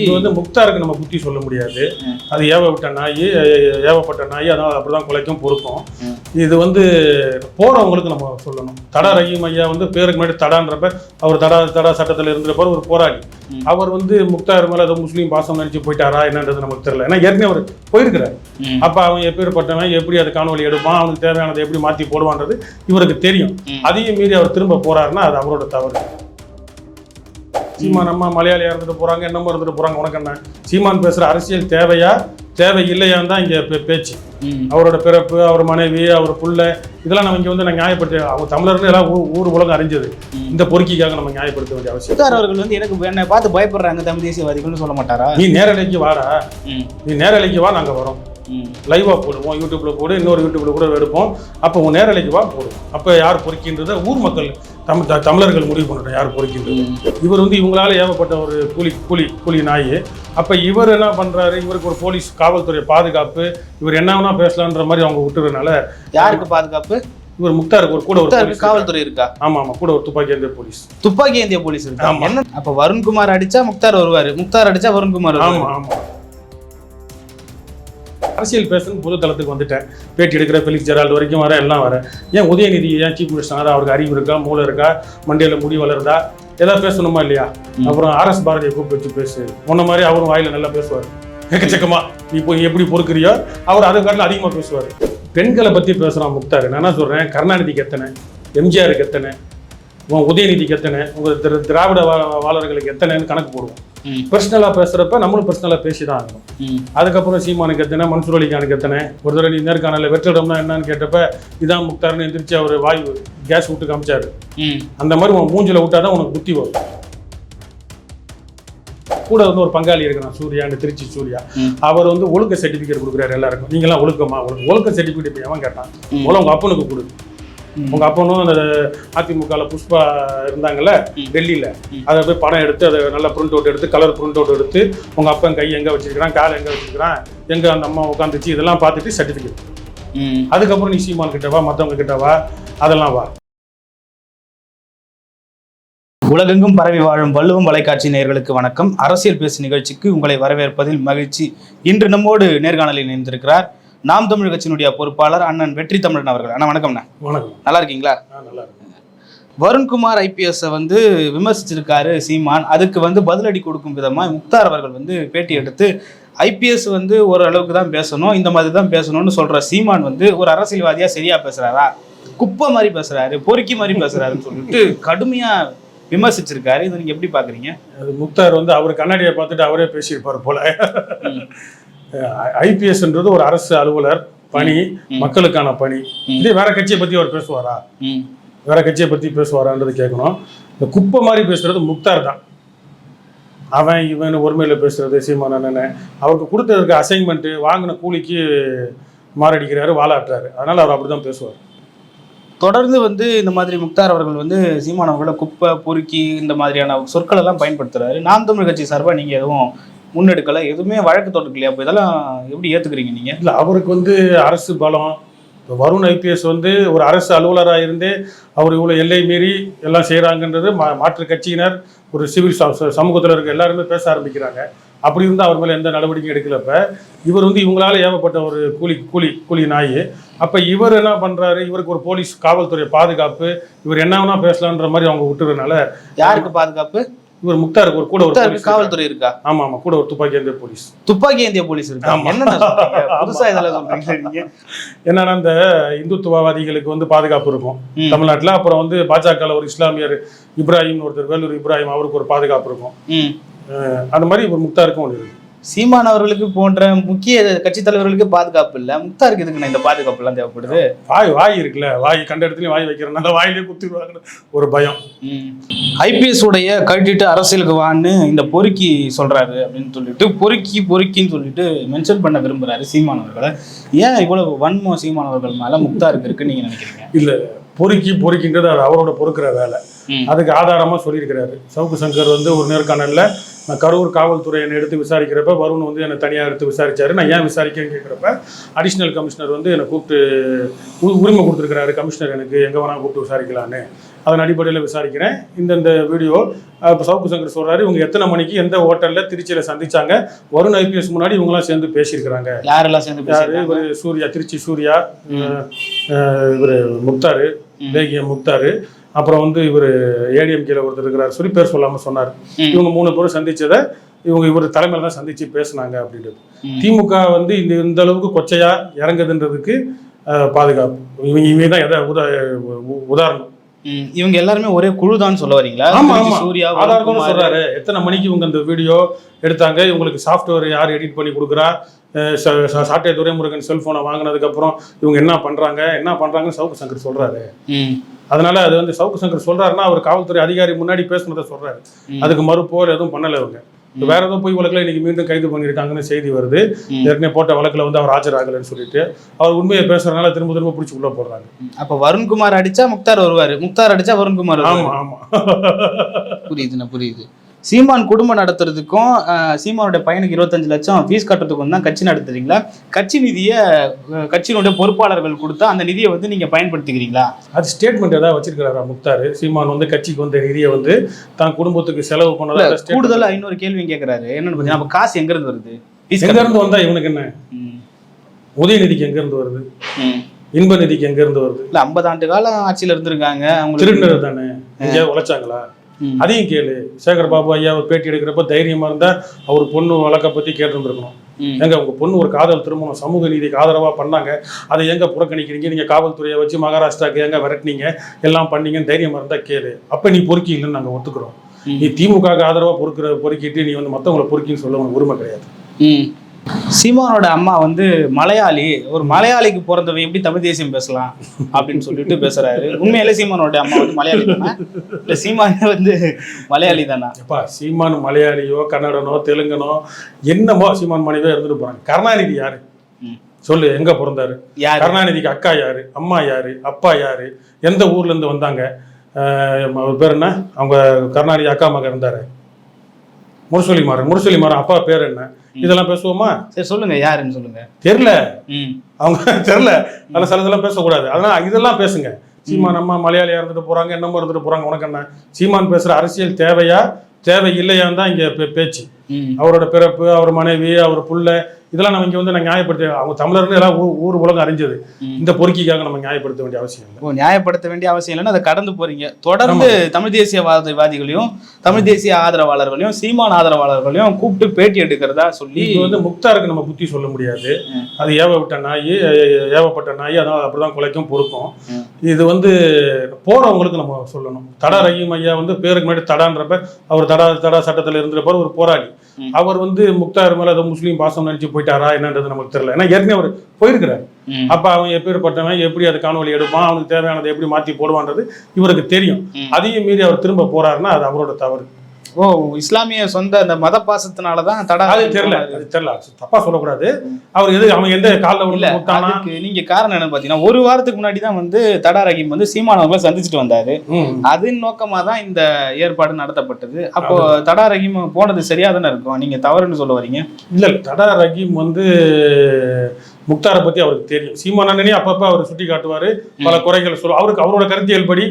இது வந்து முக்தாருக்கு நம்ம புத்தி சொல்ல முடியாது அது ஏவ விட்ட நாய் ஏவப்பட்ட நாய் அதான் அப்படிதான் குலைக்கும் பொறுக்கும். இது வந்து போறவங்களுக்கு நம்ம சொல்லணும் தடா ரஹீம் ஐயா வந்து பேருக்கு முன்னாடி தடான்றப்ப அவர் தடா தடா சட்டத்தில் இருந்தப்ப ஒரு போராளி. அவர் வந்து முக்தார் மேல ஏதோ முஸ்லீம் பாசம் நினைச்சு போயிட்டாரா என்னன்றது நமக்கு தெரியல ஏன்னா ஏற்கனவே அவர் போயிருக்கிறாரு. அப்ப அவன் எப்பேற்பட்டவன் எப்படி அது காணொலி எடுப்பான் அவனுக்கு தேவையானதை எப்படி மாத்தி போடுவான்றது இவருக்கு தெரியும். அதையும் மீறி அவர் திரும்ப போறாருன்னா அது அவரோட தவறு சீமான் அம்மா மலையாளியா இருந்துட்டு போறாங்க என்னமோ இருந்துட்டு போறாங்க உனக்கு என்ன? சீமான் பேசுற அரசியல் தேவையா? தேவை இல்லையான்னு தான் இங்க பேச்சு. அவரோட பிறப்பு அவர் மனைவி அவர் புள்ள இதெல்லாம் நம்ம இங்க வந்து நான் நியாயப்படுத்த அவங்க தமிழர்கள் எல்லாம் ஊர் உலகம் அறிஞ்சது. இந்த பொறுக்கிக்காக நம்ம நியாயப்படுத்த வேண்டிய அவசியம் அவர்கள் வந்து எனக்கு என்னை பார்த்து பயப்படுறாங்க தமிழ் தேசியவாதிகள்னு சொல்ல மாட்டாரா? நீ நேரலைக்கு வாடா. நீ நேரலைக்கு வா நாங்க வரோம். ம். லைவா போடுவோம் யூடியூப்ல போடு இன்னொரு யூடியூப்ல கூட எடுப்போம். அப்போ உன் நேரலைக்கு வா போடுவோம் அப்போ யார் பொறுக்கின்றத ஊர் மக்கள் தமிழ் த- தமிழர்கள் முடிவு பண்ணட்டும் யார் பொறுக்கின்றது. இவர் வந்து இவங்களால ஏவப்பட்ட ஒரு கூலி கூலி கூலி நாய். அப்ப இவர் என்ன பண்றாரு? இவருக்கு ஒரு போலீஸ் காவல்துறை பாதுகாப்பு இவர் என்ன வேணா பேசலான்ற மாதிரி அவங்க விட்டுறதுனால யாருக்கு பாதுகாப்பு? இவர் முக்தாருக்கு ஒரு கூட ஒரு காவல்துறை இருக்கா? ஆமா ஆமா கூட ஒரு துப்பாக்கி ஏந்திய போலீஸ். துப்பாக்கி ஏந்திய போலீஸ் இருக்கா? அப்ப வருண்குமார் அடிச்சா முக்தார் வருவாரு. முக்தார் அடிச்சா வருண்குமார் ஆமா ஆமா. அரசியல் பேசணும் பொது தளத்துக்கு வந்துட்டேன். பேட்டி எடுக்கிற ஃபெலிக்ஸ் ஜெரால்டு வரைக்கும் வர எல்லாம் வர ஏன் உதயநிதி ஏன் சீஃப் மினிஸ்டர் அவருக்கு அறிவு இருக்கா மூளை இருக்கா மண்டியில முடி வளருதா ஏதாவது பேசணுமா இல்லையா. அப்புறம் ஆர்எஸ் பாரதியை கூப்பிட்டு வச்சு பேசு. உன்ன மாதிரி அவரும் வாயில நல்லா பேசுவார். எக்கச்சக்கமா. நீ இப்போ எப்படி பொறுக்கிறியோ அவர் அதை காட்டில் அதிகமா பேசுவார். பெண்களை பத்தி பேசுறான் முக்தார் நான் என்ன சொல்றேன்? கருணாநிதிக்கு எத்தனை? எம்ஜிஆருக்கு எத்தனை? உன் உதயநிதிக்கு எத்தனை? உங்க திர- திராவிட வாழர்களுக்கு எத்தனைன்னு கணக்கு போடுவோம். ம். பர்சனலா பேசுறப்ப நம்மளும் பர்சனலா பேசி தான் ஆகணும். அதுக்கப்புறம் சீமானுக்கு எத்தனை மன்சூர் அலிகானுக்கு எத்தனை ஒரு தடவை நீ நேர்காணல வெற்றிடம்னா என்னன்னு கேட்டப்ப இதான் முக்தார்னு எந்திரிச்சு அவர் வாயு கேஸ் விட்டு காமிச்சாரு. அந்த மாதிரி உன் மூஞ்சில விட்டாதான் உனக்கு புத்தி வரும் கூட வந்து ஒரு பங்காளி இருக்கிறான் சூர்யான்னு திருச்சி சூர்யா. அவர் வந்து ஒழுக்க சர்டிபிகேட் கொடுக்குறாரு எல்லாருக்கும் நீங்களாம் ஒழுக்கமா ஒழுக்க இப்போ எவன் கேட்டான். முதல்ல உங்க அப்பனுக்கு கொடு ம். உங்க அப்பனும் அந்த அதிமுகல புஷ்பா இருந்தாங்கல்ல. டெல்லியில. அதை போய் படம் எடுத்து அதை நல்லா பிரிண்ட் அவுட் எடுத்து கலர் பிரிண்ட் அவுட் எடுத்து உங்க அப்பன் கை எங்க வச்சிருக்கிறான் கால் எங்க வச்சிருக்கிறான் எங்க அந்த அம்மா உட்காந்துச்சு இதெல்லாம் பார்த்துட்டு சர்டிபிகேட் ம். அதுக்கப்புறம் நீ சீமான் கிட்ட வா மத்தவங்க கிட்ட வா அதெல்லாம் வா உலகெங்கும் பரவி வாழும் வள்ளுவம் வலைக்காட்சி நேயர்களுக்கு வணக்கம் அரசியல் பேசு நிகழ்ச்சிக்கு உங்களை வரவேற்பதில் மகிழ்ச்சி இன்று நம்மோடு நேர்காணலில் இணைந்திருக்கிறார் நாம் தமிழ் கட்சியினுடைய பொறுப்பாளர் அண்ணன் வெற்றி தமிழன் அவர்கள். அண்ணா வணக்கம்ண்ணா. வணக்கம். நல்லா இருக்கீங்களா? வருண்குமார் ஐபிஎஸ்ஸை வந்து விமர்சிச்சிருக்காரு சீமான். அதுக்கு வந்து பதிலடி கொடுக்கும் விதமாக முக்தார் அவர்கள் வந்து பேட்டி எடுத்து ஐபிஎஸ் வந்து ஓரளவுக்கு தான் பேசணும் இந்த மாதிரி தான் பேசணும்னு சொல்ற சீமான் வந்து ஒரு அரசியல்வாதியா சரியா பேசுறாரா? குப்பை மாதிரி பேசுறாரு பொறுக்கி மாதிரி பேசுறாருன்னு சொல்லிட்டு கடுமையா விமர்சிச்சிருக்காரு. இதை நீங்க எப்படி பாக்குறீங்க? அது முக்தார் வந்து அவர் கண்ணாடியை பார்த்துட்டு அவரே பேசியிருப்பார் போல. ஐபிஎஸ்ன்றது ஒரு அரசு அலுவலர் பணி. மக்களுக்கான பணி. இதே வேற கட்சியை பத்தி அவர் பேசுவாரா? வேற கட்சியை பத்தி பேசுவாரான்றது கேட்கணும். இந்த குப்பை மாதிரி பேசுறது முக்தார் தான். அவன் இவன் ஒருமையில பேசுறது சீமான் அண்ணன். அவருக்கு கொடுத்ததுக்கு அசைன்மெண்ட் வாங்கின கூலிக்கு மாரடிக்கிறாரு வாலாட்டுறாரு. அதனால அவர் அப்படிதான் பேசுவார். தொடர்ந்து வந்து இந்த மாதிரி முக்தார் அவர்கள் வந்து சீமான் அவர்களை குப்பை பொறுக்கி இந்த மாதிரியான சொற்கள் எல்லாம் பயன்படுத்துறாரு. நாம் தமிழ் கட்சி சார்பா நீங்க எதுவும் முன்னெடுக்கல. எதுவுமே வழக்கு தொடுக்கலையா? அப்போ இதெல்லாம் எப்படி ஏத்துக்கிறீங்க நீங்க? இல்ல அவருக்கு வந்து அரசு பலம். இப்ப வருண் ஐபிஎஸ் வந்து ஒரு அரசு அலுவலராக இருந்தே அவர் இவ்வளோ எல்லை மீறி எல்லாம் செய்கிறாங்கன்றது மா மாற்று கட்சியினர் ஒரு சிவில் சமூகத்தில் இருக்க எல்லாருமே பேச ஆரம்பிக்கிறாங்க. அப்படி இருந்தால் அவர் மேலே எந்த நடவடிக்கையும் எடுக்கலப்ப. இவர் வந்து இவங்களால ஏவப்பட்ட ஒரு கூலி கூலி கூலி நாய். அப்போ இவர் என்ன பண்ணுறாரு இவருக்கு ஒரு போலீஸ் காவல்துறை பாதுகாப்பு. இவர் என்ன வேணா பேசலான்ற மாதிரி அவங்க விட்டுறதுனால யாருக்கு பாதுகாப்பு? இவர் முக்தாருக்கு ஒரு கூட ஒரு காவல்துறை இருக்கா? ஆமா ஆமா கூட ஒரு துப்பாக்கி ஏந்திய போலீஸ். துப்பாக்கி ஏந்திய போலீஸ் இருக்கா? புதுசா இதெல்லாம் சொல்றீங்க. என்னன்னா இந்த இந்துத்துவவாதிகளுக்கு வந்து பாதுகாப்பு இருக்கும். தமிழ்நாட்டுல. அப்புறம் வந்து பாஜக ஒரு இஸ்லாமியர் இப்ராஹிம் ஒருத்தர் வேலூர் இப்ராஹிம் அவருக்கு ஒரு பாதுகாப்பு இருக்கும். அந்த மாதிரி ஒரு முக்தாருக்கும் ஒன்று இருக்கு. சீமான் அவர்களுக்கு போன்ற முக்கிய கட்சி தலைவர்களுக்கு பாதுகாப்பு இல்ல. முக்தாருக்கு எதுக்கு இந்த பாதுகாப்பு எல்லாம் தேவைப்படுது? வாய் வாய் இருக்குல்ல. வாய் கண்ட இடத்துலயும் வாய் வைக்கிறனால வாயிலே குத்திடுவாங்கன்னு ஒரு பயம். ஐபிஎஸ் உடைய கழட்டிட்டு அரசியலுக்கு வான்னு இந்த பொறுக்கி சொல்றாரு அப்படின்னு சொல்லிட்டு பொறுக்கி பொறுக்கின்னு சொல்லிட்டு மென்ஷன் பண்ண விரும்புறாரு சீமான் அவர்களை. ஏன் இவ்வளவு வன்மம் சீமான் அவர்கள் மேல முக்தாருக்கு இருக்குன்னு நீங்க நினைக்கிறீங்க? இல்ல. பொறுக்கி பொறுக்கின்றது அது அவரோட பொறுக்கிற வேலை. அதுக்கு ஆதாரமா சொல்லியிருக்கிறாரு. சவுக்கு சங்கர் வந்து ஒரு நேர்காணல்ல நான் கரூர் காவல்துறை என்னை எடுத்து விசாரிக்கிறப்ப வருண் வந்து என்னை தனியாக எடுத்து விசாரிச்சாரு. நான் ஏன் விசாரிக்கேன்னு கேட்குறப்ப அடிஷ்னல் கமிஷனர் வந்து என்னை கூப்பிட்டு உரிமை கொடுத்துருக்கிறாரு. கமிஷனர் எனக்கு எங்கே வேணா கூப்பிட்டு விசாரிக்கலான்னு. அதன் அடிப்படையில் விசாரிக்கிறேன். இந்தந்த வீடியோ இப்போ சவுக்கு சங்கர் சொல்றாரு இவங்க எத்தனை மணிக்கு எந்த ஹோட்டலில் திருச்சியில் சந்திச்சாங்க? வருண் ஐபிஎஸ் முன்னாடி இவங்களாம் சேர்ந்து பேசியிருக்கிறாங்க. யாரெல்லாம் சேர்ந்து யாரு? இவர் சூர்யா திருச்சி சூர்யா இவர் முக்தாரு லேகியம் முக்தாரு. அப்புறம் வந்து இவர் ஏடிஎம்கேல ஒருத்தர் இருக்கிறார். சொல்லி பேர் சொல்லாம சொன்னார். இவங்க மூணு பேரும் சந்திச்சதை இவங்க இவர் தலைமையில தான் சந்திச்சு பேசுனாங்க அப்படின்றது. திமுக வந்து இந்த இந்த அளவுக்கு கொச்சையா இறங்குதுன்றதுக்கு பாதுகாப்பு. இவங்க இவங்க தான் எதை உதா உதாரணம். இவங்க எல்லாருமே ஒரே குழுதான் சொல்ல வரீங்களா? ஆமா ஆமா. சூர்யா வருண்குமார். சொல்றாரு. எத்தனை மணிக்கு இவங்க இந்த வீடியோ எடுத்தாங்க? இவங்களுக்கு சாஃப்ட்வேர் யார் எடிட் பண்ணி கொடுக்குறா? சாட்டை துரைமுருகன் செல்போனை வாங்கினதுக்கு அப்புறம் இவங்க என்ன பண்றாங்க? என்ன பண்றாங்கன்னு சவுக்கு சங்கர் சொல்றாரு. அதனால அது வந்து சவுக்கு சங்கர் சொல்றாருன்னா அவர் காவல்துறை அதிகாரி முன்னாடி பேசுனதை சொல்றாரு. அதுக்கு மறுப்போ இல்ல எதுவும் பண்ணல இவங்க. வேற ஏதோ போய் வழக்குல இன்னைக்கு மீண்டும் கைது பண்ணியிருக்காங்கன்னு செய்தி வருது. ஏற்கனவே போட்ட வழக்குல வந்து அவர் ஆஜராகலைன்னு சொல்லிட்டு அவர் உண்மையை பேசுறதுனால திரும்ப திரும்ப பிடிச்சி உள்ள போடுறாங்க அப்ப வருண்குமார் அடிச்சா முக்தார் வருவாரு. முக்தார் அடிச்சா வருண்குமார் ஆமா ஆமா. புரியுதுண்ணா புரியுது. சீமான் குடும்பம் நடத்துறதுக்கும் சீமானுடைய பையனுக்கு இருபத்தஞ்சு லட்சம் ஃபீஸ் கட்டுறதுக்கும் தான் கட்சி நடத்துறீங்களா? கட்சி நிதியை கட்சியினுடைய பொறுப்பாளர்கள் கொடுத்தா அந்த நிதியை வந்து நீங்க பயன்படுத்திக்கிறீங்களா? அது ஸ்டேட்மெண்ட் ஏதாவது வச்சிருக்கிறாரா முக்தாரு? சீமான் வந்து கட்சிக்கு வந்த நிதியை வந்து தான் குடும்பத்துக்கு செலவு பண்ணல. கூடுதலா இன்னொரு கேள்வி கேக்குறாரு. என்னன்னு பாத்தீங்கன்னா அப்ப காசு எங்க இருந்து வருது? Fees எங்க இருந்து கட்டுறது. வந்தா இவனுக்கு என்ன? உதயநிதிக்கு எங்க இருந்து வருது. இன்ப நிதிக்கு எங்க இருந்து வருது? இல்ல ஐம்பது ஆண்டு காலம் ஆட்சியில இருந்திருக்காங்க. அவங்களுக்கு திருநர் தானே எங்கேயாவது உழைச்சாங்களா. அதையும் கேளு. சேகர் பாபு ஐயா ஒரு பேட்டி எடுக்கிறப்ப தைரியமா இருந்தா அவர் பொண்ணு வழக்க பத்தி கேட்டிருந்திருக்கணும். எங்க உங்க பொண்ணு ஒரு காதல் திருமணம் சமூக நீதிக்கு ஆதரவா பண்ணாங்க. அதை எங்க புறக்கணிக்கிறீங்க? நீங்க காவல்துறையை வச்சு மகாராஷ்டிராக்கு எங்க விரட்டினீங்க? எல்லாம் பண்ணீங்கன்னு தைரியமா இருந்தா கேளு. அப்ப நீ பொறுக்கி இல்லைன்னு நாங்க ஒத்துக்கிறோம். நீ திமுக ஆதரவா பொறுக்கிற பொறுக்கிட்டு நீ வந்து மத்தவங்களை பொறுக்கின்னு சொல்ல உனக்கு உரிமை கிடையாது. சீமானோட அம்மா வந்து மலையாளி. ஒரு மலையாளிக்கு பிறந்தவன் எப்படி தமிழ் தேசியம் பேசலாம் அப்படின்னு சொல்லிட்டு பேசுறாரு. உண்மையிலே சீமானோட அம்மா வந்து மலையாளி தானா? இல்ல சீமான் வந்து மலையாளி தானா? எப்பா சீமான் மலையாளியோ கன்னடனோ தெலுங்கனோ என்னமோ சீமான் மனைவியோ இருந்துட்டு போறாங்க. கருணாநிதி யாரு. சொல்லு எங்க பிறந்தாரு? கருணாநிதிக்கு அக்கா யாரு? அம்மா யாரு? அப்பா யாரு? எந்த ஊர்ல இருந்து வந்தாங்க? பேர் என்ன? அவங்க கருணாநிதி அக்கா மகன் இருந்தாரு. முரசொலி மாறன் முரசொலி மாறன் அப்பா பேர் என்ன? இதெல்லாம் பேசுவோமா? சரி சொல்லுங்க யாருன்னு சொல்லுங்க. தெரியல அவங்க தெரியல அதெல்லாம் சில இதெல்லாம் பேசக்கூடாது. அதனால இதெல்லாம் பேசுங்க. சீமான் அம்மா மலையாளியா இருந்துட்டு போறாங்க என்னமோ இருந்துட்டு போறாங்க உனக்கு என்ன? சீமான் பேசுற அரசியல் தேவையா? தேவை இல்லையான்னு தான் இங்க பேச்சு. அவரோட பிறப்பு அவர் மனைவி அவர் புள்ள இதெல்லாம் நம்ம இங்க வந்து நான் நியாயப்படுத்த அவங்க தமிழர்னு எல்லாம் ஊர் உலகம் அறிஞ்சது. இந்த பொறுக்கிக்காக நம்ம நியாயப்படுத்த வேண்டிய அவசியம் இல்லை நியாயப்படுத்த வேண்டிய அவசியம் இல்லைன்னு அதை கடந்து போறீங்க தொடர்ந்து தமிழ் தேசியவாதிகளையும் தமிழ் தேசிய ஆதரவாளர்களையும் சீமான் ஆதரவாளர்களையும் கூப்பிட்டு பேட்டி எடுக்கிறதா சொல்லி இப்போ வந்து முக்தாருக்கு நம்ம புத்தி சொல்ல முடியாது. அது ஏவ விட்ட நாய் ஏவப்பட்ட நாய் அதனால அப்படிதான் குலைக்கும் பொறுக்கும். இது வந்து போறவங்களுக்கு நம்ம சொல்லணும் தடா ரஹீம் ஐயா வந்து பேருக்கு முன்னாடி தடான்றப்ப அவர் தடா தடா சட்டத்தில் இருந்தப்ப ஒரு போராளி ம். அவர் வந்து முக்தார் மேல ஏதோ முஸ்லீம் பாசம் நினைச்சு போயிட்டாரா என்னன்றது நமக்கு தெரியல. ஏன்னா ஏற்கனவே அவர் போயிருக்கிறார். அப்ப அவன் எப்பேற்பட்டவன் எப்படி அது காணொலி எடுப்பான் அவனுக்கு தேவையானதை எப்படி மாத்தி போடுவான்றது இவருக்கு தெரியும். அதையும் மீறி அவர் திரும்ப போறாருன்னா அது அவரோட தவறு. ஓ இஸ்லாமிய சொந்த அந்த மத பாசத்தினாலதான் தடா அது தெரியல அது தெரியல. தப்பா சொல்லக்கூடாது. அவர் எது அவன் எந்த காலில் இல்ல அதுக்கு நீங்க காரணம் என்னன்னு பாத்தீங்கன்னா ஒரு வாரத்துக்கு முன்னாடி தான் வந்து தடா ரஹீம் வந்து சீமான் அவங்களை சந்திச்சுட்டு வந்தாரு. அதன் நோக்கமா தான் இந்த ஏற்பாடு நடத்தப்பட்டது. அப்போ தடா ரஹீம் போனது சரியா தானே இருக்கும்? நீங்க தவறுன்னு சொல்ல வரீங்க? இல்ல, தடா ரஹீம் வந்து முக்தாரை பத்தி அவருக்கு தெரியும். சீமானே அப்பப்ப அவர் சுட்டி காட்டுவாரு. பல குறைகள் சொல்லுவார் அவருக்கு அவரோட கருத்தியல் படி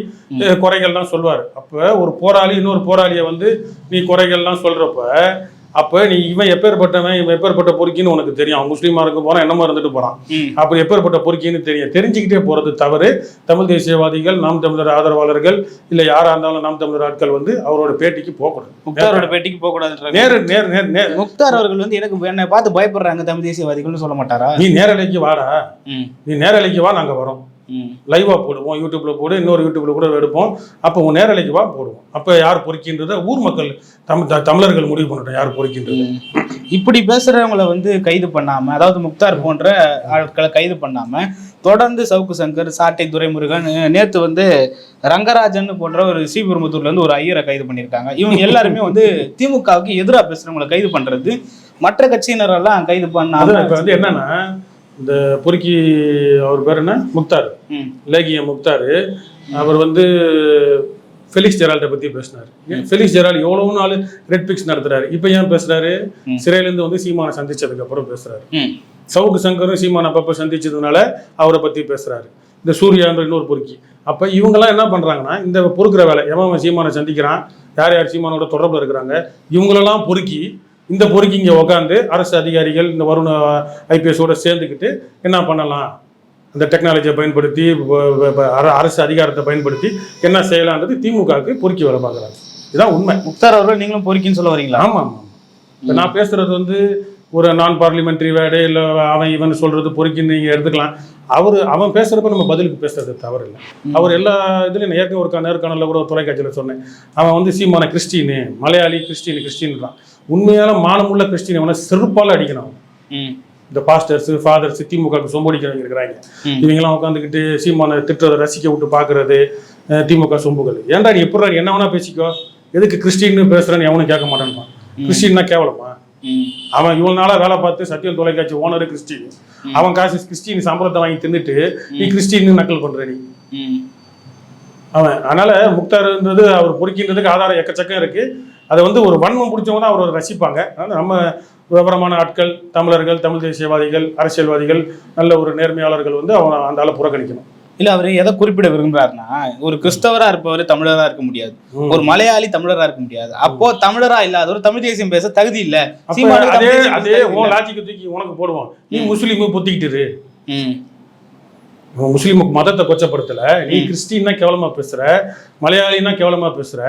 குறைகள்லாம் சொல்லுவார் அப்ப ஒரு போராளி இன்னொரு போராளியை வந்து நீ குறைகள்லாம் சொல்றப்ப அப்ப நீ இவன் எப்பேற்பட்டவன் இவன் எப்பேற்பட்ட பொறுக்கின்னு உனக்கு தெரியும். அவன் முஸ்லீமா இருக்க போறான் என்னமோ இருந்துட்டு போறான். ம். அப்ப எப்பேற்பட்ட பொறுக்கின்னு தெரியும். தெரிஞ்சுக்கிட்டே போறது தவறு. தமிழ் தேசியவாதிகள் நாம் தமிழர் ஆதரவாளர்கள் இல்ல யாரா இருந்தாலும் நாம் தமிழர் ஆட்கள் வந்து அவரோட பேட்டிக்கு போகக்கூடாது. முக்தாரோட பேட்டிக்கு போக கூடாதுன்றாங்க நேரு நேர் நேர் நேர். முக்தார் அவர்கள் வந்து எனக்கு என்னை பார்த்து பயப்படுறாங்க தமிழ் தேசியவாதிகள்னு சொல்ல மாட்டாரா? நீ நேரலைக்கு வாடா. நீ நேரலைக்கு வா நாங்க வரோம். ம். லைவா போடுவோம் யூடியூப்ல போடு இன்னொரு யூடியூப்ல கூட எடுப்போம். அப்போ உன் நேரலைக்கு வா போடுவோம். அப்ப யார் பொறுக்கின்றத ஊர் மக்கள் தமிழ் தமிழர்கள் முடிவு பண்ணட்டும் யார் பொறுக்கின்றது. இப்படி பேசுறவங்கள வந்து கைது பண்ணாம அதாவது முக்தார் போன்ற ஆட்களை கைது பண்ணாம தொடர்ந்து சவுக்கு சங்கர் சாட்டை துரைமுருகன் நேத்து வந்து ரங்கராஜன் போன்ற ஒரு ஸ்ரீபெரும்புத்தூர்ல இருந்து ஒரு ஐயரை கைது பண்ணியிருக்காங்க இவங்க எல்லாருமே வந்து திமுகவுக்கு எதிராக பேசுறவங்களை கைது பண்றது மற்ற கட்சியினரெல்லாம் கைது இப்ப வந்து என்னன்னா இந்த பொறுக்கி அவர் பேர் என்ன? முக்தார். லேகிய முக்தார். அவர் வந்து ஃபெலிக்ஸ் ஜெரால்ட பத்தி பேசினார். ஃபெலிக்ஸ் ஜெரால் எவ்வளவு நாள் ரெட் பிக்ஸ் நடத்துறாரு? இப்போ ஏன் பேசுறாரு? ம். சிறையில இருந்து வந்து சீமானை சந்திச்சதுக்கு அப்புறம் பேசுறாரு. சவுக்கு சங்கரும் சீமான் அப்பப்போ சந்திச்சதுனால அவரை பத்தி பேசுறாரு. இந்த சூர்யான்ற இன்னொரு பொறுக்கி. அப்போ இவங்கெல்லாம் என்ன பண்ணுறாங்கன்னா இந்த பொறுக்கிற வேலை எவன் சீமானை சந்திக்கிறான்? யார் யார் சீமானோட தொடர்பில் இருக்கிறாங்க? இவங்களெல்லாம் பொறுக்கி இந்த பொறுக்கி இங்கே உட்காந்து அரசு அதிகாரிகள் இந்த வருண ஐபிஎஸோட சேர்ந்துக்கிட்டு என்ன பண்ணலாம்? அந்த டெக்னாலஜியை பயன்படுத்தி அரசு அதிகாரத்தை பயன்படுத்தி என்ன செய்யலான்றது திமுகவுக்கு பொறுக்கி வேலை பார்க்குறாங்க இதுதான் உண்மை. முக்தார் அவர்கள் நீங்களும் பொறுக்கின்னு சொல்ல வரீங்களா? ஆமாம் ஆமாம் இப்போ நான் பேசுறது வந்து ஒரு நான் பார்லிமெண்ட்ரி வேர்டு இல்லை அவன் இவன் சொல்றது பொறுக்கின்னு நீங்கள் எடுத்துக்கலாம். அவர் அவன் பேசுறப்ப நம்ம பதிலுக்கு பேசுறது தவறு இல்லை. அவர் எல்லா இதுலையும் நான் ஏற்கனவே ஒரு நேர்காணல்ல கூட ஒரு தொலைக்காட்சியில் சொன்னேன். அவன் வந்து சீமான கிறிஸ்டினு மலையாளி கிறிஸ்டின் கிறிஸ்டின்றான். உண்மையான மானமுள்ள கிறிஸ்டின் அவனை செருப்பால் அடிக்கணும். இந்த பாஸ்டர்ஸ் ஃபாதர்ஸ் திமுகவுக்கு சொம்படிக்கிறவங்க இருக்கிறாங்க. இவங்கெல்லாம் உட்காந்துக்கிட்டு சீமான திட்டுறதை ரசிக்க விட்டு பார்க்கறது திமுக சொம்புகள். ஏன்டா நீ எப்படா என்ன வேணா பேசிக்கோ. எதுக்கு கிறிஸ்டின்னு பேசுறேன்னு எவனும் கேட்க மாட்டான்மா. கிறிஸ்டின்னா கேவலமா? அவன் இவ்வளவு நாளா வேலை பார்த்து சத்தியம் தொலைக்காட்சி ஓனர் கிறிஸ்டின். அவன் காசு கிறிஸ்டின் சம்பளத்தை வாங்கி தின்னுட்டு நீ கிறிஸ்டின்னு நக்கல் பண்ற நீ. அவன் அதனால முக்தார்ன்றது அவர் பொறுக்கின்றதுக்கு ஆதாரம் எக்கச்சக்கம் இருக்கு. அதை வந்து ஒரு வன்மம் பிடிச்சவங்க தான் அவர் ரசிப்பாங்க. அதனால நம்ம விவரமான ஆட்கள் தமிழர்கள் தமிழ் தேசியவாதிகள் அரசியல்வாதிகள் நல்ல ஒரு நேர்மையாளர்கள் வந்து அவனை அந்த ஆளை புறக்கணிக்கணும். இல்ல அவர் எதை குறிப்பிட விரும்புறாருன்னா ஒரு கிறிஸ்தவரா இருப்பவர் தமிழரா இருக்க முடியாது. ஒரு மலையாளி தமிழரா இருக்க முடியாது. அப்போ தமிழரா இல்லாதவர் தமிழ் தேசியம் பேச தகுதி இல்ல. அதே உன். லாஜிக்கு தூக்கி உனக்கு போடுவோம் நீ முஸ்லீமு பொத்திக்கிட்டு இரு. ம். உன் முஸ்லீமுக்கு மதத்தை கொச்சப்படுத்தல. நீ கிறிஸ்டின்னா கேவலமா பேசுற மலையாளின்னா கேவலமா பேசுற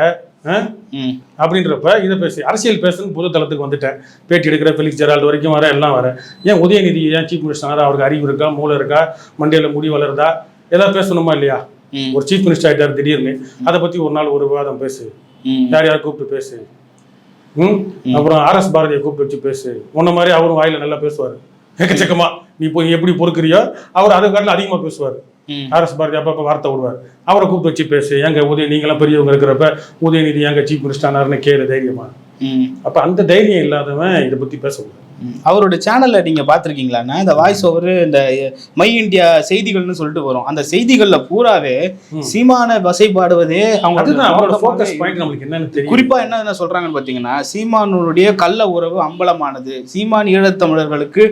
அப்படின்றப்ப இதை பேசி அரசியல் பேசணும்னு பொது தளத்துக்கு வந்துட்டேன். பேட்டி எடுக்கிற ஃபெலிக்ஸ் ஜெரால்டு வரைக்கும் வர எல்லாம் வர ஏன் உதயநிதி ஏன் சீஃப் மினிஸ்டர் அவருக்கு அறிவு இருக்கா? மூளை இருக்கா? மண்டையில் முடி வளருதா? ஏதாவது பேசணுமா இல்லையா? ஒரு சீஃப் மினிஸ்டர் ஆயிட்டார் திடீர்னு. அதை பற்றி ஒரு நாள் ஒரு விவாதம் பேசு. யார் யார் கூப்பிட்டு பேசு? ம்? அப்புறம் ஆர்எஸ் பாரதியை கூப்பிட்டு வச்சு பேசு. உன்ன மாதிரி அவரும் வாயில நல்லா பேசுவார். எக்கச்சக்கமா. நீ போய் எப்படி பொறுக்கிறியோ அவர் அதை காட்டில் அதிகமாக பேசுவார். ஆர்எஸ் பாரதி அப்பப்போ வார்த்தை விடுவார். அவரை கூப்பிட்டு வச்சு பேசு. எங்க உதய நீங்களாம் பெரியவங்க இருக்கிறப்ப உதயநிதி எங்க சீஃப் மினிஸ்டர் ஆனார்னு கேளு தைரியமா. அப்ப அந்த தைரியம் இல்லாதவன் இதை பத்தி பேசக்கூடாது. அவரோட சேனல்ல நீங்க பாத்திருக்கீங்களாண்ணா இந்த வாய்ஸ் ஓவர் இந்த மை இந்தியா செய்திகள்னு சொல்லிட்டு வரும். அந்த செய்திகள்ல பூராவே சீமான வசைபாடுவதே அவங்க அதுதான் அவரோட ஃபோக்கஸ் பாயிண்ட் நம்மளுக்கு என்னன்னு தெரியும் குறிப்பா என்ன என்ன சொல்றாங்கன்னு பாத்தீங்கன்னா சீமானுடைய கள்ள உறவு அம்பலமானது. சீமான் ஈழத்தமிழர்களுக்கு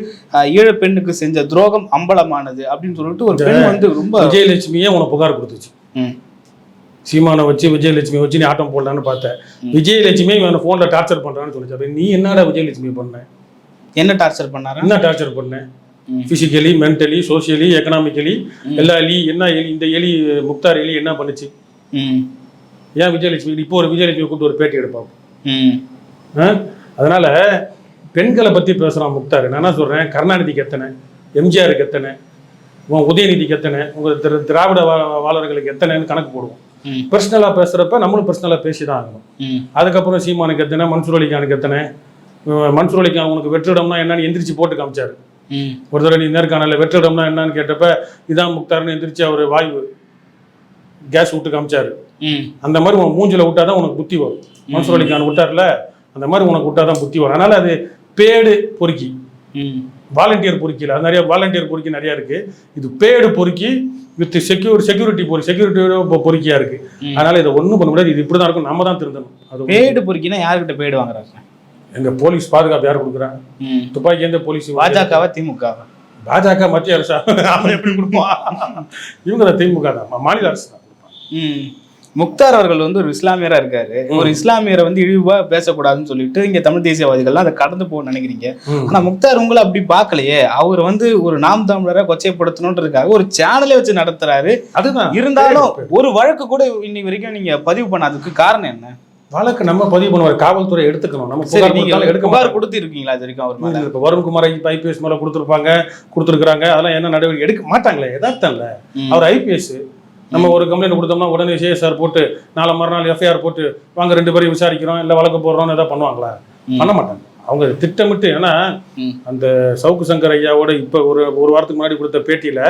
ஈழப் பெண்ணுக்கு செஞ்ச துரோகம் அம்பலமானது அப்படின்னு சொல்லிட்டு ஒரு பெண் வந்து ரொம்ப விஜயலட்சுமியே உனக்கு புகார் கொடுத்துச்சு. சீமானை வச்சு விஜயலட்சுமி வச்சு நீ ஆட்டம் போடலான்னு பார்த்தேன் விஜயலட்சுமி இவனை ஃபோனில் டார்ச்சர் பண்றான்னு சொல்லிச்சு. நீ என்னடா விஜயலட்சுமி பண்ண? என்ன டார்ச்சர் பண்ணாரா? என்ன டார்ச்சர் பண்ண ம். பிசிக்கலி மென்டலி சோசியலி எக்கனாமிக்கலி எல்லா எலி என்ன எலி இந்த எலி முக்தார் எலி என்ன பண்ணுச்சு? ஏன் விஜயலட்சுமி இப்போ ஒரு விஜயலட்சுமி கூப்பிட்டு ஒரு பேட்டி ஆ? அதனால பெண்களை பத்தி பேசுறான் முக்தார். நான் என்ன சொல்றேன்? கருணாநிதிக்கு எத்தனை? எம்ஜிஆருக்கு எத்தனை? உன் உதயநிதிக்கு எத்தனை? உங்க திர- திராவிட வாழர்களுக்கு எத்தனைன்னு கணக்கு போடுவோம். ம். பர்சனலா பேசுறப்ப நம்மளும் பர்சனலா பேசி தான் ஆகணும். அதுக்கப்புறம் சீமானுக்கு எத்தனை? மன்சூர் அலிகானுக்கு எத்தனை? மன்சூர் அலிகான் உனக்கு வெற்றிடம்னா என்னன்னு எந்திரிச்சு போட்டு காமிச்சாரு. ஒரு தடவை நீ நேர்காணல வெற்றிடம்னா என்னன்னு கேட்டப்ப இதான் முக்தார்னு எந்திரிச்சு அவர் வாயு கேஸ் விட்டு காமிச்சாரு. அந்த மாதிரி உன் மூஞ்சில விட்டாதான் உனக்கு புத்தி வரும். மன்சூர் அலிகான் விட்டார்ல அந்த மாதிரி உனக்கு விட்டாதான் புத்தி வரும். அதனால அது பேடு பொறுக்கி. வாலண்டியர் பொறுக்கியில் அது நிறைய வாலண்டியர் பொறுக்கி நிறைய இருக்கு. இது பேடு பொறுக்கி வித் செக்யூர் செக்யூரிட்டி பொறி செக்யூரிட்டியோட பொறுக்கியா இருக்கு. அதனால இதை ஒண்ணும் பண்ண முடியாது. இது இப்படி தான் இருக்கும். நம்ம தான் திருந்தணும். அது பேடு பொறுக்கினா யாருக்கிட்ட பேடு வாங்குறாங்க? எங்க போலீஸ் பாதுகாப்பு யார் கொடுக்குறாங்க? துப்பாக்கி எந்த போலீஸ் பாஜகவா திமுகவா? பாஜக மத்திய அரசா? அவன் எப்படி கொடுப்பான்? இவங்க திமுக தான் மாநில அரசு தான் முக்தார் அவர்கள் வந்து ஒரு இஸ்லாமியரா இருக்காரு. ஒரு இஸ்லாமியரை வந்து இழிவா பேசக்கூடாதுன்னு சொல்லிட்டு இங்க தமிழ் தேசியவாதிகள்லாம் அதை கடந்து போக நினைக்கிறீங்க. ம். ஆனா முக்தார் உங்களை அப்படி பார்க்கலையே. அவர் வந்து ஒரு நாம் தமிழரை கொச்சைப்படுத்தணுன்றதுக்காக ஒரு சேனலே வச்சு நடத்துறாரு. அதுதான். இருந்தாலும் ஒரு வழக்கு கூட இன்னைக்கு வரைக்கும் நீங்க பதிவு பண்ணாததுக்கு காரணம் என்ன? வழக்கு நம்ம பதிவு பண்ணுவார் காவல்துறை எடுத்துக்கணும் நம்ம புகார் நீங்க எடுக்க புகார் மாட்டாங்க. கொடுத்து இருக்கீங்களா இது வரைக்கும் அவர் மேல இப்போ வருண்குமார் ஐபிஎஸ் மேல கொடுத்துருப்பாங்க கொடுத்துருக்காங்க அதெல்லாம் என்ன நடவடிக்கை எடுக்க மாட்டாங்களே எதார்த்தம்ல ம். அவர் ஐபிஎஸ் நம்ம ஒரு கம்ப்ளைண்ட் கொடுத்தோம்னா உடனே சிஎஸ்ஆர் போட்டு நாளை மறுநாள் எஃப்ஐஆர் போட்டு வாங்க ரெண்டு பேரையும் விசாரிக்கிறோம் இல்லை வழக்கு போடுறோம்னு ஏதாவது பண்ணுவாங்களா. பண்ண மாட்டாங்க அவங்க திட்டமிட்டு ஏன்னா. அந்த சவுக்கு சங்கர் ஐயாவோட இப்போ ஒரு ஒரு வாரத்துக்கு முன்னாடி கொடுத்த பேட்டியில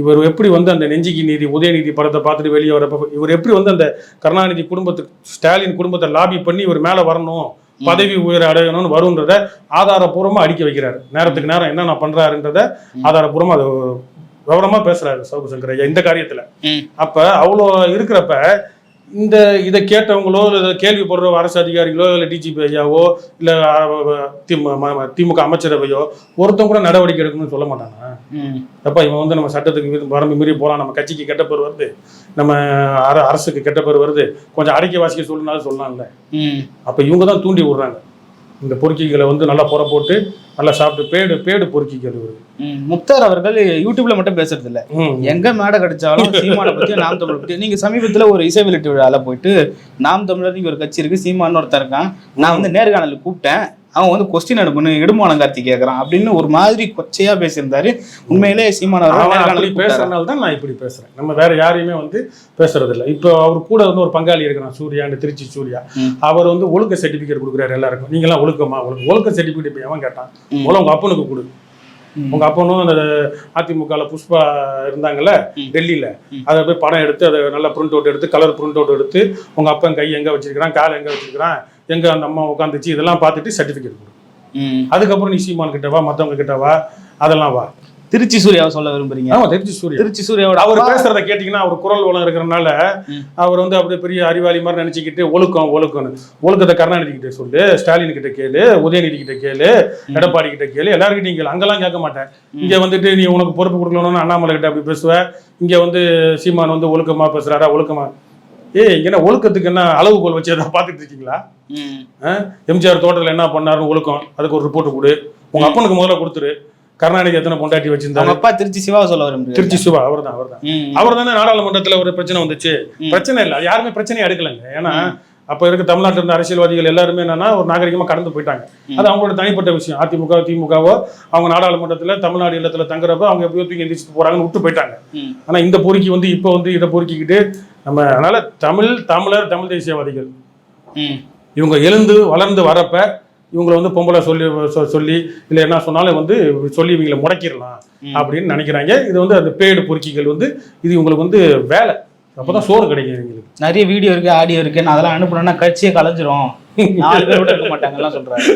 இவர் எப்படி வந்து அந்த நெஞ்சிக்கு நீதி உதயநிதி படத்தை பார்த்துட்டு வெளியே வரப்ப இவர் எப்படி வந்து அந்த கருணாநிதி குடும்பத்துக்கு ஸ்டாலின் குடும்பத்தை லாபி பண்ணி இவர் மேலே வரணும் பதவி உயர அடையணும்னு வரும்ன்றத ஆதாரபூர்வமா அடிக்க வைக்கிறாரு. நேரத்துக்கு நேரம் என்னென்ன பண்றாருன்றத ஆதாரபூர்வமா அது விவரமா பேசுறாரு சவுக்கு சங்கர் ஐயா இந்த காரியத்துல. அப்ப அவ்வளோ இருக்கிறப்ப இந்த இதை கேட்டவங்களோ இல்லை கேள்வி போடுற அரசு அதிகாரிகளோ இல்லை டிஜிபி ஐயாவோ இல்லை திமுக அமைச்சரவையோ ஒருத்தன் கூட நடவடிக்கை எடுக்கணும்னு சொல்ல மாட்டாங்க ம். அப்பா இவன் வந்து நம்ம சட்டத்துக்கு வரம்பு மீறி போகலாம் நம்ம கட்சிக்கு கெட்ட பேர் வருது நம்ம அர அரசுக்கு கெட்ட பேர் வருது கொஞ்சம் அடக்கி வாசிக்க சொல்லுனாலும் சொல்லலாம்ல. அப்போ இவங்க தான் தூண்டி விடுறாங்க. இந்த பொறுக்கிகளை வந்து நல்லா புற போட்டு நல்லா சாப்பிட்டு பேடு பேடு பொறுக்கிகள் இவரு. முக்தார் அவர்கள் யூடியூப்ல மட்டும் பேசுறது இல்ல. எங்க மேடை கிடைச்சாலும் சீமானை பத்தி நாம் தமிழ் பத்தி நீங்க சமீபத்துல ஒரு இசை வெளியீட்டு விழால போயிட்டு நாம் தமிழர் ஒரு கட்சி இருக்கு சீமான்னு ஒருத்தன் இருக்கான் நான் வந்து நேர்காணலுக்கு கூப்பிட்டேன் அவன் வந்து கொஸ்டின் அனுப்புன்னு இடுமானம் கார்த்தி கேட்கறான் அப்படின்னு ஒரு மாதிரி கொச்சையா பேசியிருந்தாரு உண்மையிலே சீமான் அவர்கள் அவன் அப்படி நேர்காணலுக்கு கூப்பிட்டாரா? பேசுறதுனால தான் நான் இப்படி பேசுறேன் நம்ம வேற யாரையுமே வந்து பேசுறது இல்லை இப்போ அவர் கூட வந்து ஒரு பங்காளி இருக்கிறான் சூர்யான்னு திருச்சி சூர்யா. அவர் வந்து ஒழுக்க சர்டிபிகேட் கொடுக்குறாரு எல்லாருக்கும் நீங்களாம் ஒழுக்கமா ஒழுக்க ஒழுக்க சர்டிபிகேட் எவன் கேட்டான் ம். முதல்ல உங்க அப்பனுக்கு கொடு. உங்க அப்பனும் அந்த அதிமுகல புஷ்பா இருந்தாங்கல்ல. டெல்லியில. அதை போய் படம் எடுத்து அதை நல்லா பிரிண்ட் அவுட் எடுத்து கலர் பிரிண்ட் அவுட் எடுத்து உங்க அப்பன் கை எங்க வச்சிருக்கிறான் கால் எங்க வச்சிருக்கிறான் எங்க அந்த அம்மா உட்காந்துச்சு இதெல்லாம் பார்த்துட்டு சர்டிபிகேட் கொடு. அதுக்கப்புறம் நீ சீமான் கிட்ட வா மத்தவங்க கிட்ட வா அதெல்லாம் வா. திருச்சி சூர்யாவை சொல்ல விரும்புறீங்க? ஆமா திருச்சி சூர்யா. திருச்சி சூர்யாவோட அவர் பேசுறத கேட்டீங்கன்னா அவர் குரல் வளம் இருக்கிறனால. அவர் வந்து அப்படியே பெரிய அறிவாளி மாதிரி நினைச்சுக்கிட்டு ஒழுக்கம் ஒழுக்கம்னு. ஒழுக்கத்தை கருணாநிதி கிட்ட சொல்லு ஸ்டாலின் கிட்ட கேளு உதயநிதி கிட்ட கேளு எடப்பாடி கிட்ட கேளு எல்லாருக்கிட்டையும் கேளு. அங்கெல்லாம் கேட்க மாட்டேன். இங்க வந்துட்டு நீ உனக்கு பொறுப்பு கொடுக்கணும்னு அண்ணாமலை கிட்ட அப்படி பேசுவ. இங்க வந்து சீமான் வந்து ஒழுக்கமா பேசுறாரா ஒழுக்கமா ஏய் இங்க என்ன ஒழுக்கத்துக்கு என்ன அளவுகோல் வச்சு எதாவது பார்த்துட்டு இருக்கீங்களா. எம்ஜிஆர் தோட்டத்தில் என்ன பண்ணாருன்னு ஒழுக்கம். அதுக்கு ஒரு ரிப்போர்ட் கொடு. உங்க அப்பனுக்கு முதல்ல கொடுத்துரு. கருணாநிதி எத்தனை பொண்டாட்டி வச்சிருந்தாரு? அப்பா திருச்சி சிவாவை சொல்ல விரும்புறீங்க திருச்சி சிவா அவர் தான் அவர் தான். அவர் தானே நாடாளுமன்றத்துல ஒரு பிரச்சனை வந்துச்சு. பிரச்சனை இல்லை. யாருமே பிரச்சனையை எடுக்கலைங்க. ஏன்னா அப்ப இருக்க தமிழ்நாட்டில் இருந்த அரசியல்வாதிகள் எல்லாருமே என்னன்னா ஒரு நாகரிகமா கடந்து போயிட்டாங்க. அது அவங்களோட தனிப்பட்ட விஷயம் அதிமுக திமுகவோ அவங்க நாடாளுமன்றத்துல தமிழ்நாடு இல்லத்துல தங்குறப்ப அவங்க எப்படியோ தூக்கி எந்திரிச்சிட்டு போறாங்கன்னு விட்டு போயிட்டாங்க ம். ஆனா இந்த பொறுக்கி வந்து இப்போ வந்து இதை பொறுக்கிக்கிட்டு நம்ம அதனால தமிழ் தமிழர் தமிழ் தேசியவாதிகள். இவங்க எழுந்து வளர்ந்து வரப்ப இவங்களை வந்து பொம்பளை சொல்லி சொல்லி இல்லை என்ன சொன்னாலும் வந்து சொல்லி இவங்களை முடக்கிடலாம். அப்படின்னு நினைக்கிறாங்க இது வந்து அந்த பேடு பொறுக்கிகள் வந்து இது இவங்களுக்கு வந்து வேலை அப்பதான் சோறு இவங்களுக்கு நிறைய வீடியோ இருக்கு ஆடியோ இருக்கு. நான் அதெல்லாம் அனுப்புனேன்னா கட்சியே கலைஞ்சிரும். நாலு பேர் கூட இருக்க மாட்டாங்கலாம் சொல்றாரு.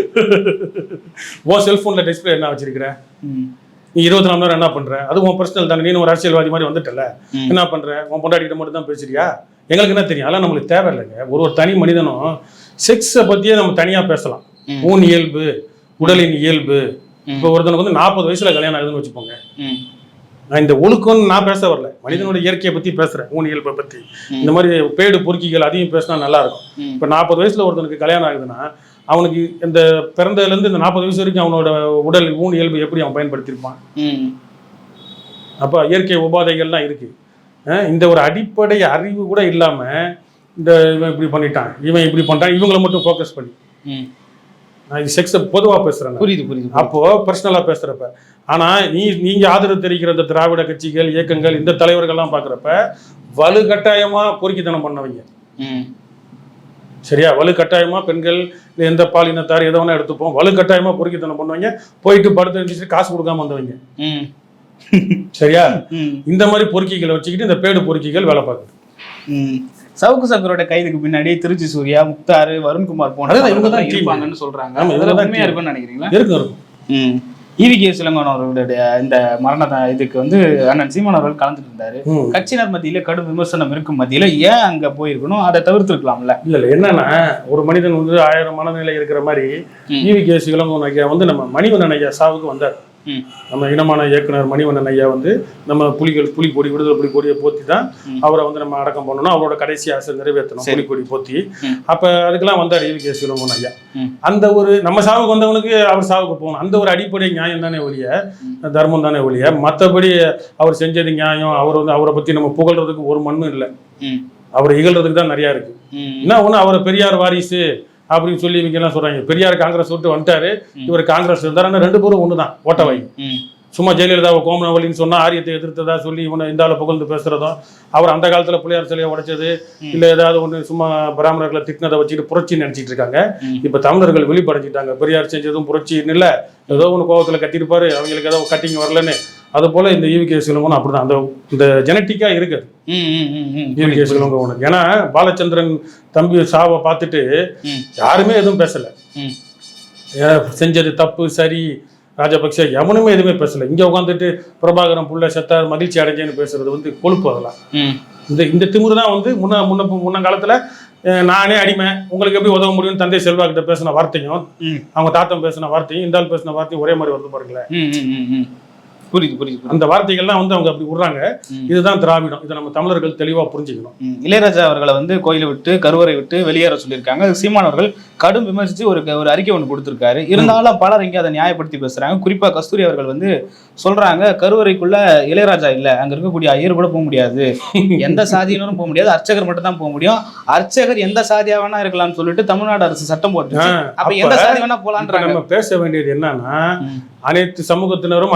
உன் செல்போன்ல டிஸ்பிளே என்ன வச்சிருக்கிற? ம். நீ இருபத்தி நாலு நேரம் என்ன பண்ற? அது உன் பர்சனல் தானே. நீ ஒரு அரசியல்வாதி மாதிரி வந்துட்டல. என்ன பண்ற? உன் பொண்டாட்டிகிட்ட மட்டும் தான் பேசுறியா எங்களுக்கு என்ன தெரியும்? அதெல்லாம் நம்மளுக்கு தேவையில்லைங்க. ஒரு ஒரு தனி மனிதனும் செக்ஸை பத்தியே நம்ம தனியா பேசலாம். ஊன் இயல்பு உடலின் இயல்பு. இப்போ ஒருத்தனுக்கு வந்து நாற்பது வயசுல கல்யாணம் ஆகுதுன்னு வச்சுப்போங்க. நான் இந்த ஒழுக்கம்னு நான் பேச வரல மனிதனோட இயற்கையை பத்தி பேசுறேன் ஊன் இயல்பை பத்தி ம். இந்த மாதிரி பேடு பொறுக்கிகள் அதையும் பேசினா நல்லா இருக்கும். இப்போ நாற்பது வயசுல ஒருத்தனுக்கு கல்யாணம் ஆகுதுன்னா அவனுக்கு இந்த பிறந்ததுல இருந்து இந்த நாற்பது வயசு வரைக்கும் அவனோட உடல் ஊன் இயல்பு எப்படி அவன் பயன்படுத்தியிருப்பான். அப்போ இயற்கை உபாதைகள்லாம் இருக்கு அஹ் இந்த ஒரு அடிப்படை அறிவு கூட இல்லாம இந்த இவன் இப்படி பண்ணிட்டான் இவன் இப்படி பண்ணிட்டான் இவங்களை மட்டும் ஃபோக்கஸ் பண்ணி. நான் இது செக்ஸை பொதுவாக பேசுறேன். புரியுது புரியுது அப்போ பர்சனலா பேசுறப்ப. ஆனா நீ நீங்க ஆதரவு தெரிவிக்கிற இந்த திராவிட கட்சிகள் இயக்கங்கள் இந்த தலைவர்கள்லாம் பாக்குறப்ப வலுக்கட்டாயமா பொறுக்கித்தனம் பண்ணவங்க. ம். சரியா? வலுக்கட்டாயமா பெண்கள் இல்ல எந்த பாலினத்தார் எதை வேணா எடுத்துப்போம். வலுக்கட்டாயமா பொறுக்கித்தனம் பண்ணுவாங்க. போயிட்டு படுத்து எழுந்திரிச்சு காசு கொடுக்காம வந்தவங்க. சரியா. இந்த மாதிரி பொறுக்கிகளை வச்சுக்கிட்டு இந்த பேடு பொறுக்கிகள் வேலை பார்க்குது. ம். சவுக்கு சங்கரோட கைதுக்கு பின்னாடி திருச்சி சூர்யா முக்தாரு வருண்குமார் இவங்க தான். இருப்பாங்கன்னு சொல்றாங்க தான் உண்மையா team. இருக்கும்னு நினைக்கிறீங்களா இருக்கும் இருக்கும் ம் ஈவி கே சிலங்கன் அவர்களுடைய இந்த மரண இதுக்கு வந்து அண்ணன் சீமான் அவர்கள் கலந்துட்டு இருந்தாரு. கட்சியினர் மத்தியில கடும் விமர்சனம் இருக்கும் மத்தியில ஏன் அங்க போயிருக்கணும் அதை தவிர்த்திருக்கலாம்ல இல்ல இல்ல என்னன்னா ஒரு மனிதன் வந்து ஆயிரம் மனநிலை இருக்கிற மாதிரி ம். ஈவி கேஸ் இளங்கோன் ஐயா வந்து நம்ம மணிவண்ணன் ஐயா சாவுக்கு வந்தார். நம்ம இனமான இயக்குனர் மணிவண்ணன் ஐயா வந்து நம்ம புலிகள் புலிக்கொடி விடுதலை புலிக்கொடியை போத்தி தான். அவரை வந்து நம்ம அடக்கம் பண்ணணும். அவரோட கடைசி ஆசை நிறைவேற்றணும் சரி. புலிக்கொடி போத்தி. அப்ப அதுக்கெல்லாம் வந்தார் ஈவி கேஸ் இளங்கோன் ஐயா. அந்த ஒரு நம்ம சாவுக்கு வந்தவனுக்கு அவர் சாவுக்கு போகணும். அந்த ஒரு அடிப்படை நியாயம் தானே ஒழிய தர்மம் தானே ஒழிய. மற்றபடி அவர் செஞ்சது நியாயம். அவர் வந்து அவரை பத்தி நம்ம புகழ்றதுக்கு ஒரு மண்ணும் இல்லை. அவரை இகழ்றதுக்கு தான் நிறையா இருக்கு. என்ன ஒன்று அவரை பெரியார் வாரிசு அப்படின்னு சொல்லி இவங்க எல்லாம் சொல்றாங்க. பெரியார் காங்கிரஸ் விட்டு வந்துட்டாரு. இவர் காங்கிரஸ் இருந்தார். ரெண்டு பேரும் ஒன்று தான் ஓட்டவாய் ம். சும்மா ஜெயலலிதாவை கோமனவழின்னு சொன்னா ஆரியத்தை எதிர்த்ததா சொல்லி இவனை இந்தால புகழ்ந்து பேசுறதும் அவர் அந்த காலத்துல பிள்ளையார் சிலையை உடைச்சது இல்ல ஏதாவது ஒண்ணு சும்மா பிராமணர்களை திட்டினதை வச்சுட்டு புரட்சி நினைச்சிட்டு இருக்காங்க. இப்ப தமிழர்கள் வெளிப்படைஞ்சிட்டாங்க பெரியார் செஞ்சதும் புரட்சின்னு இல்ல. ஏதோ ஒன்று கோவத்துல கட்டியிருப்பாரு. அவங்களுக்கு ஏதோ கட்டிங் வரலன்னு அது போல இந்த ஈவி கே சிலங்கனும் அப்படிதான் அந்த இந்த ஜெனட்டிக்கா இருக்குது. ஈவி கே சிலங்கன் ஏன்னா பாலச்சந்திரன் தம்பி சாவை பார்த்துட்டு. யாருமே எதுவும் பேசல செஞ்சது தப்பு சரி ராஜபக்சே எவனுமே எதுவுமே பேசல இங்க உட்காந்துட்டு பிரபாகரன் புள்ள செத்தார் மகிழ்ச்சி அடைஞ்சேன்னு பேசுறது வந்து கொழுப்பு அதெல்லாம். இந்த இந்த திமிரு தான் வந்து முன்ன முன்ன முன்ன காலத்துல நானே அடிமை உங்களுக்கு எப்படி உதவ முடியும்னு தந்தை செல்வா கிட்ட பேசின வார்த்தையும். அவங்க தாத்தன் பேசின வார்த்தையும் இந்த ஆள் பேசின வார்த்தையும் ஒரே மாதிரி வருது பாருங்களேன். புரியுது புரியுது அந்த வார்த்தைகள்லாம் வந்து அவங்க அப்படி விடுறாங்க. இதுதான் திராவிடம். இதை நம்ம தமிழர்கள் தெளிவா புரிஞ்சுக்கணும். இளையராஜா அவர்களை வந்து கோயிலை விட்டு கருவறை விட்டு வெளியேற சொல்லியிருக்காங்க. சீமான் அவர்கள் கடும் விமர்சித்து ஒரு ஒரு அறிக்கை ஒன்று கொடுத்திருக்காரு. இருந்தாலும் பலர் இங்கே அதை நியாயப்படுத்தி பேசுறாங்க. குறிப்பா கஸ்தூரி அவர்கள் வந்து சொல்றாங்க கருவறைக்குள்ள இளையராஜா இல்ல. அங்க இருக்கக்கூடிய ஐயர் கூட போக முடியாது. எந்த சாதியினரும் போக முடியாது. அர்ச்சகர் மட்டும் தான் போக முடியும். அர்ச்சகர் எந்த சாதியா வேணா இருக்கலாம்னு சொல்லிட்டு தமிழ்நாடு அரசு சட்டம் போட்டு அப்ப எந்த சாதி வேணா இப்ப போலான்றாங்க நம்ம பேச வேண்டியது என்னன்னா. அனைத்து சமூகத்தினரும்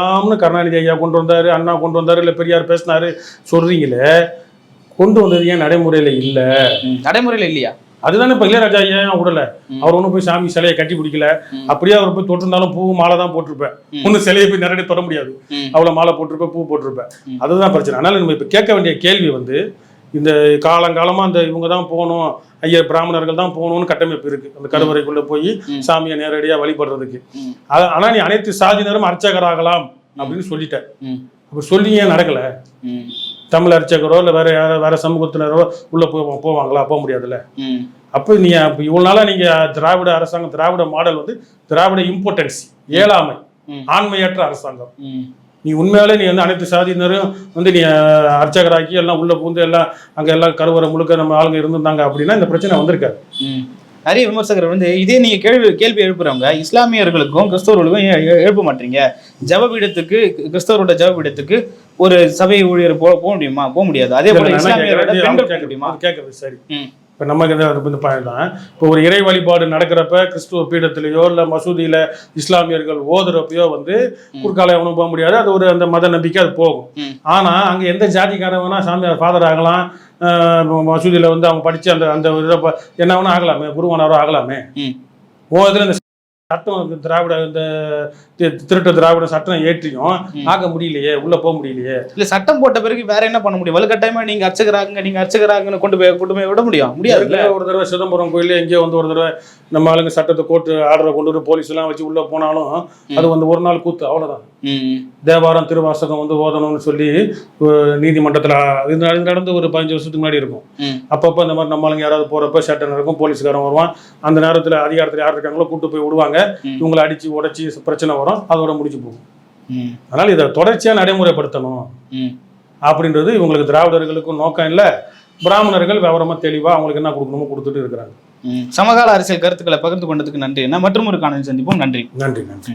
அர்ச்சகராகலாம்னு கருணாநிதி ஐயா கொண்டு வந்தாரு அண்ணா கொண்டு வந்தாரு இல்ல பெரியார் பேசினாரு சொல்றீங்களே கொண்டு வந்தது ஏன் நடைமுறையில இல்ல. நடைமுறையில இல்லையா அதுதானே இப்ப இளையராஜா ஏன் விடல. அவர் ஒன்றும் போய் சாமி சிலையை கட்டி பிடிக்கல. அப்படியே அவர் போய் தொட்டிருந்தாலும் பூ மாலை தான் போட்டிருப்பேன். ஒன்றும் சிலையை போய் நேரடி தொட முடியாது ம். அவ்வளவு மாலை போட்டிருப்பேன் பூ போட்டிருப்பேன். அதுதான் பிரச்சனை அதனால நம்ம இப்ப கேட்க வேண்டிய கேள்வி வந்து இந்த காலங்காலமா அந்த இவங்க தான் போகணும் ஐயா பிராமணர்கள் தான் போகணும்னு கட்டமைப்பு இருக்கு அந்த கருவறைக்குள்ள போய். சாமியை நேரடியா வழிபடுறதுக்கு ஆனா நீ அனைத்து சாதியினரும் அர்ச்சகராகலாம் அப்படின்னு சொல்லிட்ட ம். அப்ப சொல்லி ஏன் நடக்கல. தமிழ் அர்ச்சகரோ இல்ல வேற யாரோ வேற சமூகத்தினரோ உள்ள போ போவாங்களா போக முடியாதுல்ல. அப்போ நீ அப்ப இவ்வளவு நாளா நீங்க திராவிட அரசாங்கம் திராவிட மாடல் வந்து திராவிட இம்பார்ட்டன்ஸ் ஏழாமை. ஆண்மையற்ற அரசாங்கம். நீ உண்மையாலே நீ வந்து அனைத்து சாதியினரும் வந்து நீ அர்ச்சகராக்கி எல்லாம் உள்ள பூந்து எல்லாம் அங்க எல்லாம் கருவறை முழுக்க நம்ம ஆளுங்க இருந்திருந்தாங்க அப்படின்னா இந்த பிரச்சனை வந்திருக்காது. ம். நிறைய விமர்சகர் வந்து இதே நீங்க கேள்வி கேள்வி எழுப்புறவங்க இஸ்லாமியர்களுக்கும் கிறிஸ்தவர்களுக்கும் எழுப்ப மாட்டீங்க? ஜபபீடத்துக்கு கிறிஸ்தவரோட ஜபபீடத்துக்கு ஒரு சபை ஊழியர் போக முடியுமா? போக முடியாது. அதே போல இஸ்லாமியரோட முடியுமா? கேட்கறது சரி. இப்போ நமக்கு அது இந்த தான் இப்போ ஒரு இறை வழிபாடு நடக்கிறப்ப கிறிஸ்துவ பீடத்திலேயோ இல்லை மசூதியில இஸ்லாமியர்கள் ஓதுறப்பயோ வந்து குறுக்கால எவனும் போக முடியாது. அது ஒரு அந்த மத நம்பிக்கை அது போகும். ம். ஆனா அங்க எந்த ஜாதிக்காரன் வேணா சாமியார் ஃபாதர் ஆகலாம் மசூதியில வந்து அவங்க படிச்சு அந்த அந்த இதை என்ன வேணா ஆகலாமே குருவானாரோ ஆகலாமே. ஓ இதுல இந்த சட்டம் திராவிட இந்த திருட்டு திராவிட சட்டம் ஏற்றியும். ஆக முடியலையே உள்ள போக முடியலையே. இல்ல சட்டம் போட்ட பிறகு வேற என்ன பண்ண முடியும்? வலுக்கட்டாயமா நீங்க அர்ச்சகராகுங்க நீங்க அர்ச்சகராகுன்னு கொண்டு போய் கொண்டு போய் விட முடியும்? முடியாது ஏற்கனவே ஒரு தடவை சிதம்பரம் கோயில்ல எங்கேயோ வந்து ஒரு தடவை நம்ம ஆளுங்க சட்டத்தை கோர்ட்டு ஆர்டரை கொண்டு வந்து போலீஸ் எல்லாம் வச்சு உள்ள போனாலும் அது வந்து ஒரு நாள் கூத்து அவ்வளவுதான். தேவாரம் திருவாசகம் வந்து ஓதணும்னு சொல்லி நீதிமன்றத்துல இது நட- இது நடந்து ஒரு பதினஞ்சு வருஷத்துக்கு முன்னாடி இருக்கும். அப்பப்போ இந்த மாதிரி நம்ம ஆளுங்க யாராவது போறப்ப சட்டம் நடக்கும் போலீஸ்காரன் வருவான். அந்த நேரத்துல அதிகாரத்துல யார் இருக்காங்களோ கூட்டு போய் விடுவாங்க. இவங்களை அடிச்சு உடைச்சி பிரச்சனை வரும். அதோட முடிஞ்சு போகும். அதனால இதை தொடர்ச்சியா நடைமுறைப்படுத்தணும். அப்படின்றது இவங்களுக்கு திராவிடர்களுக்கும் நோக்கம் இல்லை. பிராமணர்கள் விவரமா தெளிவா அவங்களுக்கு என்ன கொடுக்கணுமோ கொடுத்துட்டு இருக்கிறாங்க. சமகால அரசியல் கருத்துக்களை பகிர்ந்து கொண்டதுக்கு நன்றி என்ன மற்றும் ஒரு காணொலி சந்திப்போம். நன்றி. நன்றி நன்றி.